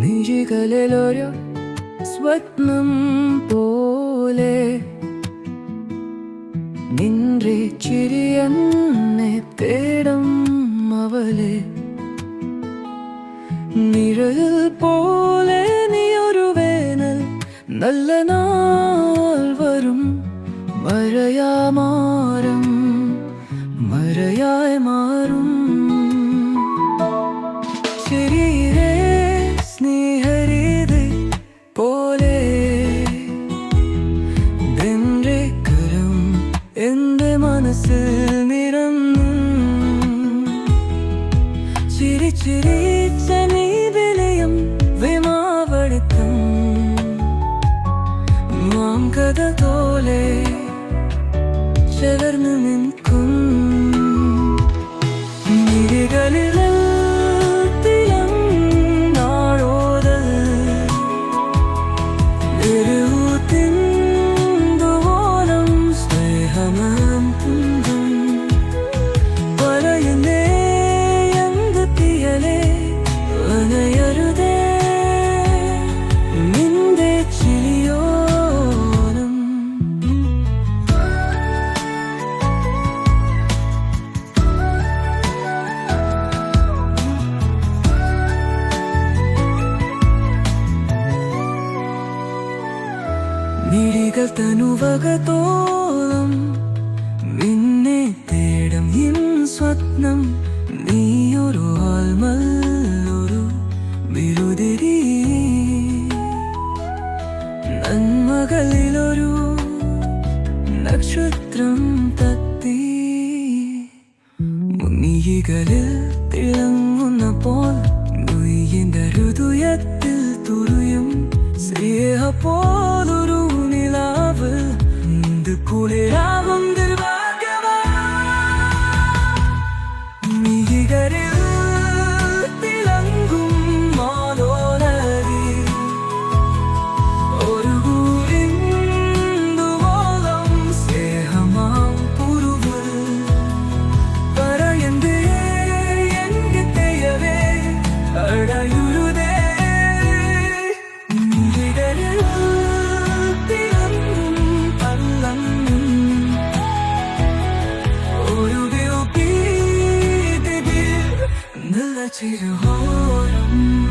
മിഴികളിലൊരു സ്വപ്നം പോലെ. നിന്റെ ചിരിയെന്നെ തേടും അവളെ. നിഴൽ പോലെ നീ ഒരു വേനൽ നല്ല നാൾ വരും. മഴയാ മാറും മഴയായി മാറും. ശരീരേ മനസ്സിൽ നിറന്നു ചിരി ചിരിച്ച നീ വിലയും വിമാവടുക്കും. മാം കഥ പോലെ ചേർന്ന് നിൽക്കും മിഴികൾ തനുവകത്തോളം നിന്നെ തേടും ഇൻ സ്വപ്നം നീയൊരു ആൽമല്ലൊരു വിരുതിരി നന്മകളിലൊരു നക്ഷത്രം തത്തി. മുങ്ങികളിൽ തിളങ്ങുന്ന പോൽ നുയ്യന്റെ ഹൃദയത്തിൽ തുറിയും സ്നേഹ നിലാവ് 후회하 let you hold on.